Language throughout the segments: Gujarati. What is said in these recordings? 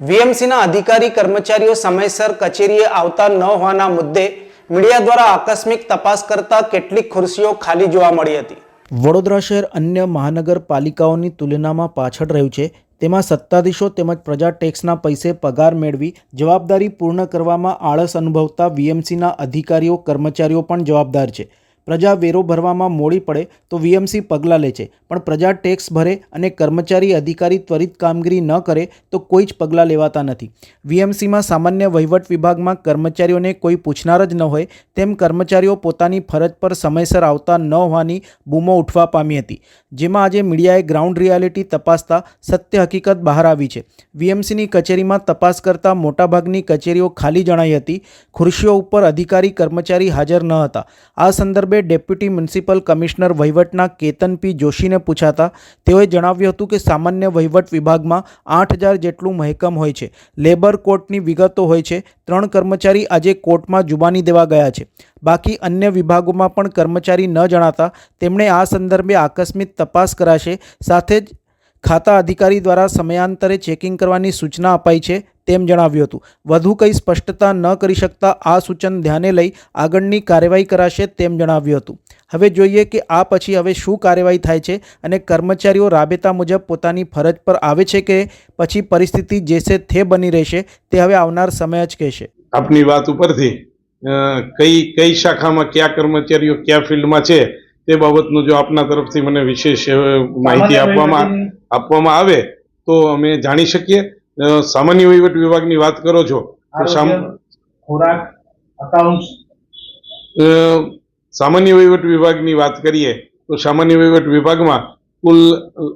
વીએમસીના અધિકારી કર્મચારીઓ સમયસર કચેરીએ આવતા ન હોવાના મુદ્દે મીડિયા દ્વારા આકસ્મિક તપાસ કરતા કેટલીક ખુરશીઓ ખાલી જોવા મળી હતી. વડોદરા શહેર અન્ય મહાનગરપાલિકાઓની તુલનામાં પાછળ રહ્યું છે. તેમાં સત્તાધીશો તેમજ પ્રજા ટેક્સના પૈસે પગાર મેળવી જવાબદારી પૂર્ણ કરવામાં આળસ અનુભવતા વીએમસીના અધિકારીઓ કર્મચારીઓ પણ જવાબદાર છે. પ્રજા વેરો ભરવામાં મોડી પડે તો વીએમસી પગલાં લે છે. પણ પ્રજા ટેક્સ ભરે અને કર્મચારી અધિકારી ત્વરિત કામગીરી ન કરે તો કોઈ જ પગલાં લેવાતા નથી. વીએમસીમાં સામાન્ય વહીવટ વિભાગમાં કર્મચારીઓને કોઈ પૂછનાર જ ન હોય તેમ કર્મચારીઓ પોતાની ફરજ પર સમયસર આવતા ન હોવાની બૂમો ઉઠવા પામી હતી. જેમાં આજે મીડિયાએ ગ્રાઉન્ડ રિયાલિટી તપાસતા સત્ય હકીકત બહાર આવી છે. વીએમસીની કચેરીમાં તપાસ કરતા મોટાભાગની કચેરીઓ ખાલી જણાઈ હતી. ખુરશીઓ ઉપર અધિકારી કર્મચારી હાજર ન હતા. આ સંદર્ભે ડેપ્યુટી મ્યુનિસિપલ કમિશનર વહીવટના કેતન પી જોશીને પૂછાતા, તેઓએ જણાવ્યું હતું કે સામાન્ય વહીવટ વિભાગમાં આઠ હજાર જેટલું મહેકમ હોય છે. લેબર કોર્ટની વિગતો હોય છે. ત્રણ કર્મચારી આજે કોર્ટમાં જુબાની દેવા ગયા છે. બાકી અન્ય વિભાગોમાં પણ કર્મચારી ન જણાતા, તેમણે આ સંદર્ભે આકસ્મિક તપાસ કરાશે. સાથે જ ખાતા અધિકારી દ્વારા સમયાંતરે ચેકિંગ કરવાની સૂચના અપાઈ છે. તેમ જણાવ્યું હતું. વધુ કંઈ સ્પષ્ટતા ન કરી શકતા આ સૂચન ધ્યાને લઈ આગળની કાર્યવાહી કરાશે તેમ જણાવ્યું હતું. હવે જોઈએ કે આ પછી હવે શું કાર્યવાહી થાય છે અને કર્મચારીઓ રાબેતા મુજબ પોતાની ફરજ પર આવે છે કે પછી પરિસ્થિતિ જેસે થે બની રહેશે તે હવે આવનાર સમય જ કહેશે. આપની વાત ઉપરથી અ, કઈ કઈ શાખામાં કયા કર્મચારીઓ કયા ફિલ્ડમાં છે તે બાબતનું જો આપના તરફથી મને વિશેષ માહિતી આપવામાં આપવામાં આવે તો અમે જાણી શકીએ. સામાન્ય વહીવટ વિભાગની વાત કરો છો ખોરાક અકાઉન્ટ્સ સામાન્ય વહીવટ વિભાગની વાત કરીએ તો સામાન્ય વહીવટ વિભાગમાં કુલ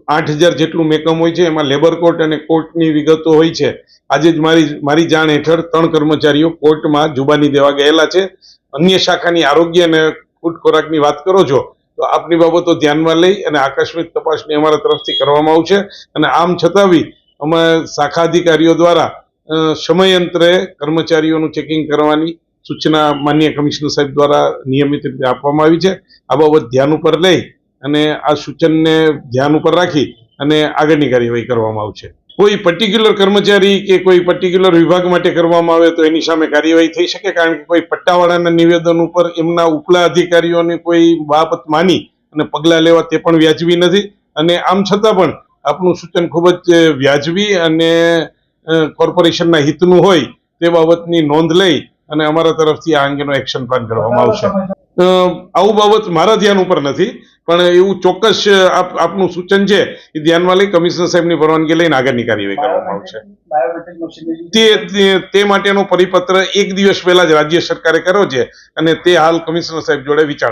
આઠ હજાર જેટલું મેકમ હોય છે એમાં લેબર કોર્ટ અને કોર્ટની વિગતો હોય છે. આજે જ મારી મારી જાણ હેઠળ ત્રણ કર્મચારીઓ કોર્ટમાં જુબાની દેવા ગયેલા છે. અન્ય શાખાની આરોગ્ય અને ફૂડ ખોરાકની વાત કરો છો તો આપની બાબતો ધ્યાનમાં લઈ અને આકસ્મિક તપાસની અમારા તરફથી કરવામાં આવશે. અને આમ છતાં બી અમે શાખા અધિકારીઓ દ્વારા સમયંતરે કર્મચારીઓનું ચેકિંગ કરવાની સૂચના માન્ય કમિશનર સાહેબ દ્વારા નિયમિત રીતે આપવામાં આવી છે. આ બાબત ધ્યાન ઉપર લઈ અને આ સૂચનને ધ્યાન ઉપર રાખી અને આગળની કાર્યવાહી કરવામાં આવશે. કોઈ પર્ટિક્યુલર કર્મચારી કે કોઈ પર્ટિક્યુલર વિભાગ માટે કરવામાં આવે તો એની સામે કાર્યવાહી થઈ શકે, કારણ કે કોઈ પટ્ટાવાળાના નિવેદન ઉપર એમના ઉપલા અધિકારીઓને કોઈ બાબત માની અને પગલાં લેવા તે પણ વ્યાજબી નથી. અને આમ છતાં પણ આપનું સૂચન ખૂબ જ વ્યાજબી અને કોર્પોરેશનના હિતનું હોય તે બાબતની નોંધ લઈ અને અમારા તરફથી આ અંગેનો એક્શન પ્લાન કરવામાં આવશે. આવું બાબત મારા ધ્યાન ઉપર નથી, પણ એવું ચોક્કસ આપ, આપનું સૂચન છે એ ધ્યાનમાં લઈ કમિશનર સાહેબની પરવાનગી લઈને આગળની કાર્યવાહી કરવામાં આવશે. તે, તે- માટેનો પરિપત્ર એક દિવસ પહેલા જ રાજ્ય સરકારે કર્યો છે અને તે હાલ કમિશનર સાહેબ જોડે વિચારણા